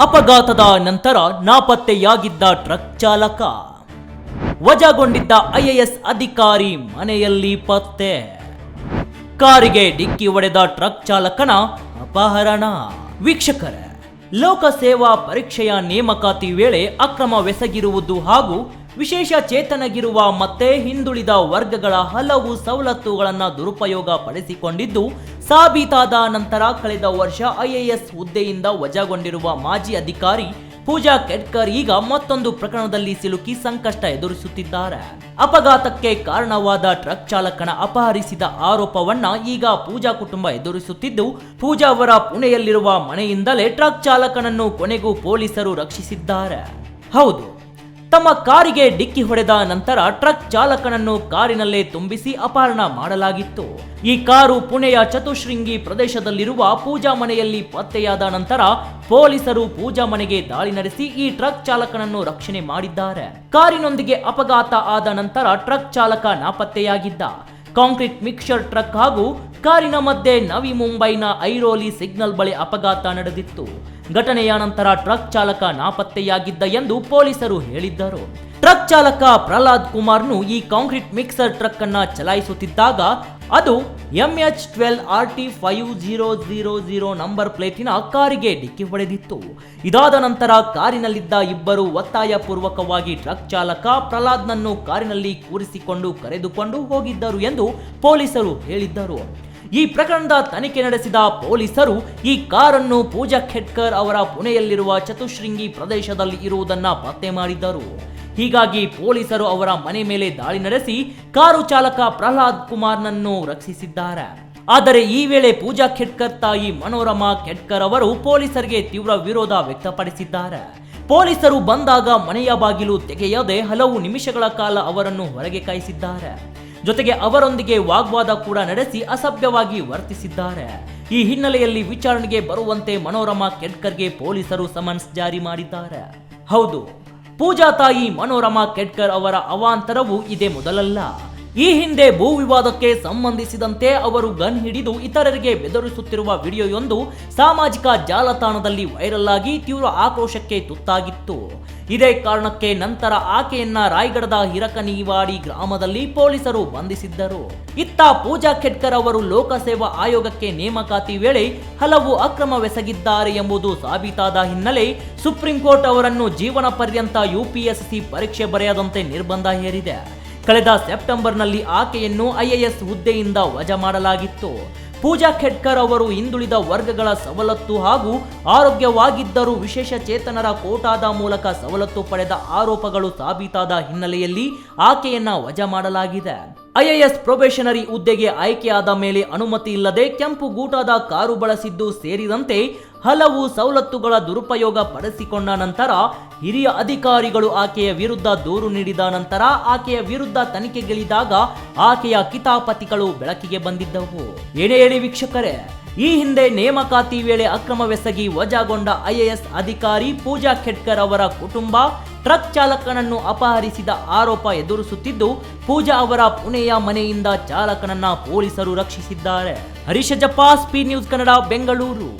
ಅಪಘಾತದ ನಂತರ ನಾಪತ್ತೆಯಾಗಿದ್ದ ಟ್ರಕ್ ಚಾಲಕ. ವಜಾಗೊಂಡಿದ್ದ ಐಎಎಸ್ ಅಧಿಕಾರಿ ಮನೆಯಲ್ಲಿ ಪತ್ತೆ. ಕಾರಿಗೆ ಡಿಕ್ಕಿ ಹೊಡೆದ ಟ್ರಕ್ ಚಾಲಕನ ಅಪಹರಣ. ವೀಕ್ಷಕರೇ, ಲೋಕಸೇವಾ ಪರೀಕ್ಷೆಯ ನೇಮಕಾತಿ ವೇಳೆ ಅಕ್ರಮವೆಸಗಿರುವುದು ಹಾಗೂ ವಿಶೇಷ ಚೇತನಗಿರುವ ಮತ್ತೆ ಹಿಂದುಳಿದ ವರ್ಗಗಳ ಹಲವು ಸವಲತ್ತುಗಳನ್ನು ದುರುಪಯೋಗ ಪಡಿಸಿಕೊಂಡಿದ್ದು ಸಾಬೀತಾದ ನಂತರ ಕಳೆದ ವರ್ಷ ಐಎಎಸ್ ಹುದ್ದೆಯಿಂದ ವಜಾಗೊಂಡಿರುವ ಮಾಜಿ ಅಧಿಕಾರಿ ಪೂಜಾ ಕೆಡ್ಕರ್ ಈಗ ಮತ್ತೊಂದು ಪ್ರಕರಣದಲ್ಲಿ ಸಿಲುಕಿ ಸಂಕಷ್ಟ ಎದುರಿಸುತ್ತಿದ್ದಾರೆ. ಅಪಘಾತಕ್ಕೆ ಕಾರಣವಾದ ಟ್ರಕ್ ಚಾಲಕನ ಅಪಹರಿಸಿದ ಆರೋಪವನ್ನ ಈಗ ಪೂಜಾ ಕುಟುಂಬ ಎದುರಿಸುತ್ತಿದ್ದು, ಪೂಜಾ ಅವರ ಪುಣೆಯಲ್ಲಿರುವ ಮನೆಯಿಂದಲೇ ಟ್ರಕ್ ಚಾಲಕನನ್ನು ಕೊನೆಗೂ ಪೊಲೀಸರು ರಕ್ಷಿಸಿದ್ದಾರೆ. ಹೌದು ತಮ್ಮ ಕಾರಿಗೆ ಡಿಕ್ಕಿ ಹೊಡೆದ ನಂತರ ಟ್ರಕ್ ಚಾಲಕನನ್ನು ಕಾರಿನಲ್ಲೇ ತುಂಬಿಸಿ ಅಪಹರಣ ಮಾಡಲಾಗಿತ್ತು. ಈ ಕಾರು ಪುಣೆಯ ಚತುಶೃಂಗಿ ಪ್ರದೇಶದಲ್ಲಿರುವ ಪೂಜಾ ಮನೆಯಲ್ಲಿ ಪತ್ತೆಯಾದ ನಂತರ ಪೊಲೀಸರು ಪೂಜಾ ಮನೆಗೆ ದಾಳಿ ನಡೆಸಿ ಈ ಟ್ರಕ್ ಚಾಲಕನನ್ನು ರಕ್ಷಣೆ ಮಾಡಿದ್ದಾರೆ. ಕಾರಿನೊಂದಿಗೆ ಅಪಘಾತ ಆದ ನಂತರ ಟ್ರಕ್ ಚಾಲಕ ನಾಪತ್ತೆಯಾಗಿದ್ದ. ಕಾಂಕ್ರೀಟ್ ಮಿಕ್ಸರ್ ಟ್ರಕ್ ಹಾಗೂ ಕಾರಿನ ಮಧ್ಯೆ ನವಿ ಮುಂಬೈನ ಐರೋಲಿ ಸಿಗ್ನಲ್ ಬಳಿ ಅಪಘಾತ ನಡೆದಿತ್ತು. ಘಟನೆಯ ನಂತರ ಟ್ರಕ್ ಚಾಲಕ ನಾಪತ್ತೆಯಾಗಿದ್ದ ಎಂದು ಪೊಲೀಸರು ಹೇಳಿದ್ದರು. ಟ್ರಕ್ ಚಾಲಕ ಪ್ರಹ್ಲಾದ್ ಕುಮಾರ್ನು ಈ ಕಾಂಕ್ರೀಟ್ ಮಿಕ್ಸರ್ ಟ್ರಕ್ ಅನ್ನ ಚಲಾಯಿಸುತ್ತಿದ್ದಾಗ ಅದು MH twelve R T five zero zero zero number ಪ್ಲೇಟಿನ ಕಾರಿಗೆ ಡಿಕ್ಕಿ ಹೊಡೆದಿತ್ತು. ಇದಾದ ನಂತರ ಕಾರಿನಲ್ಲಿದ್ದ ಇಬ್ಬರು ಒತ್ತಾಯ ಪೂರ್ವಕವಾಗಿ ಟ್ರಕ್ ಚಾಲಕ ಪ್ರಹ್ಲಾದ್ನನ್ನು ಕಾರಿನಲ್ಲಿ ಕೂರಿಸಿಕೊಂಡು ಕರೆದುಕೊಂಡು ಹೋಗಿದ್ದರು ಎಂದು ಪೊಲೀಸರು ಹೇಳಿದ್ದರು. ಈ ಪ್ರಕರಣದ ತನಿಖೆ ನಡೆಸಿದ ಪೊಲೀಸರು ಈ ಕಾರನ್ನು ಪೂಜಾ ಖೆಡ್ಕರ್ ಅವರ ಪುಣೆಯಲ್ಲಿರುವ ಚತುಶೃಂಗಿ ಪ್ರದೇಶದಲ್ಲಿ ಇರುವುದನ್ನು ಪತ್ತೆ ಮಾಡಿದ್ದರು. ಹೀಗಾಗಿ ಪೊಲೀಸರು ಅವರ ಮನೆ ಮೇಲೆ ದಾಳಿ ನಡೆಸಿ ಕಾರು ಚಾಲಕ ಪ್ರಹ್ಲಾದ್ ಕುಮಾರ್ನನ್ನು ರಕ್ಷಿಸಿದ್ದಾರೆ. ಆದರೆ ಈ ವೇಳೆ ಪೂಜಾ ಖೆಡ್ಕರ್ ತಾಯಿ ಮನೋರಮಾ ಖೆಡ್ಕರ್ ಅವರು ಪೊಲೀಸರಿಗೆ ತೀವ್ರ ವಿರೋಧ ವ್ಯಕ್ತಪಡಿಸಿದ್ದಾರೆ. ಪೊಲೀಸರು ಬಂದಾಗ ಮನೆಯ ಬಾಗಿಲು ತೆಗೆಯದೆ ಹಲವು ನಿಮಿಷಗಳ ಕಾಲ ಅವರನ್ನು ಹೊರಗೆ ಕಾಯಿಸಿದ್ದಾರೆ. ಜೊತೆಗೆ ಅವರೊಂದಿಗೆ ವಾಗ್ವಾದ ಕೂಡ ನಡೆಸಿ ಅಸಭ್ಯವಾಗಿ ವರ್ತಿಸಿದ್ದಾರೆ. ಈ ಹಿನ್ನೆಲೆಯಲ್ಲಿ ವಿಚಾರಣೆಗೆ ಬರುವಂತೆ ಮನೋರಮಾ ಕೆಡ್ಕರ್ಗೆ ಪೊಲೀಸರು ಸಮನ್ಸ್ ಜಾರಿ ಮಾಡಿದ್ದಾರೆ. ಹೌದು ಪೂಜಾ ತಾಯಿ ಮನೋರಮಾ ಕೆಟ್ಕರ್ ಅವರ ಅವಾಂತರವು ಇದೇ ಮೊದಲಲ್ಲ. ಈ ಹಿಂದೆ ಭೂ ವಿವಾದಕ್ಕೆ ಸಂಬಂಧಿಸಿದಂತೆ ಅವರು ಗನ್ ಹಿಡಿದು ಇತರರಿಗೆ ಬೆದರಿಸುತ್ತಿರುವ ವಿಡಿಯೋಯೊಂದು ಸಾಮಾಜಿಕ ಜಾಲತಾಣದಲ್ಲಿ ವೈರಲ್ ಆಗಿ ತೀವ್ರ ಆಕ್ರೋಶಕ್ಕೆ ತುತ್ತಾಗಿತ್ತು. ಇದೇ ಕಾರಣಕ್ಕೆ ನಂತರ ಆಕೆಯನ್ನ ರಾಯಗಢದ ಹಿರಕನಿವಾಡಿ ಗ್ರಾಮದಲ್ಲಿ ಪೊಲೀಸರು ಬಂಧಿಸಿದ್ದರು. ಇತ್ತ ಪೂಜಾ ಖೆಡ್ಕರ್ ಅವರು ಲೋಕಸೇವಾ ಆಯೋಗಕ್ಕೆ ನೇಮಕಾತಿ ವೇಳೆ ಹಲವು ಅಕ್ರಮವೆಸಗಿದ್ದಾರೆ ಎಂಬುದು ಸಾಬೀತಾದ ಹಿನ್ನೆಲೆ ಸುಪ್ರೀಂ ಕೋರ್ಟ್ ಅವರನ್ನು ಜೀವನ ಪರ್ಯಂತ ಯುಪಿಎಸ್ಸಿ ಪರೀಕ್ಷೆ ಬರೆಯದಂತೆ ನಿರ್ಬಂಧ ಹೇರಿದೆ. ಕಳೆದ ಸೆಪ್ಟೆಂಬರ್ನಲ್ಲಿ ಆಕೆಯನ್ನು ಐಎಎಸ್ ಹುದ್ದೆಯಿಂದ ವಜಾ ಮಾಡಲಾಗಿತ್ತು. ಪೂಜಾ ಖೆಡ್ಕರ್ ಅವರು ಹಿಂದುಳಿದ ವರ್ಗಗಳ ಸವಲತ್ತು ಹಾಗೂ ಆರೋಗ್ಯವಾಗಿದ್ದರೂ ವಿಶೇಷ ಚೇತನರ ಕೋಟಾದ ಮೂಲಕ ಸವಲತ್ತು ಪಡೆದ ಆರೋಪಗಳು ಸಾಬೀತಾದ ಹಿನ್ನೆಲೆಯಲ್ಲಿ ಆಕೆಯನ್ನ ವಜಾ ಮಾಡಲಾಗಿದೆ. ಐಎಎಸ್ ಪ್ರೊಬೇಷನರಿ ಹುದ್ದೆಗೆ ಆಯ್ಕೆಯಾದ ಮೇಲೆ ಅನುಮತಿ ಇಲ್ಲದೆ ಕೆಂಪು ಗೂಟಾದ ಕಾರು ಬಳಸಿದ್ದು ಸೇರಿದಂತೆ ಹಲವು ಸವಲತ್ತುಗಳ ದುರುಪಯೋಗ ಪಡಿಸಿಕೊಂಡ ನಂತರ ಹಿರಿಯ ಅಧಿಕಾರಿಗಳು ಆಕೆಯ ವಿರುದ್ಧ ದೂರು ನೀಡಿದ ನಂತರ ಆಕೆಯ ವಿರುದ್ಧ ತನಿಖೆಗಿಳಿದಾಗ ಆಕೆಯ ಕಿತಾಪತಿಗಳು ಬೆಳಕಿಗೆ ಬಂದಿದ್ದವು. ಏನೇ ಹೇಳಿ ವೀಕ್ಷಕರೇ, ಈ ಹಿಂದೆ ನೇಮಕಾತಿ ವೇಳೆ ಅಕ್ರಮವೆಸಗಿ ವಜಾಗೊಂಡ ಐಎಎಸ್ ಅಧಿಕಾರಿ ಪೂಜಾ ಖೆಡ್ಕರ್ ಅವರ ಕುಟುಂಬ ಟ್ರಕ್ ಚಾಲಕನನ್ನು ಅಪಹರಿಸಿದ ಆರೋಪ ಎದುರಿಸುತ್ತಿದ್ದು, ಪೂಜಾ ಅವರ ಪುಣೆಯ ಮನೆಯಿಂದ ಚಾಲಕನನ್ನ ಪೊಲೀಸರು ರಕ್ಷಿಸಿದ್ದಾರೆ. Harisha Jappa P news Kannada, Bengaluru.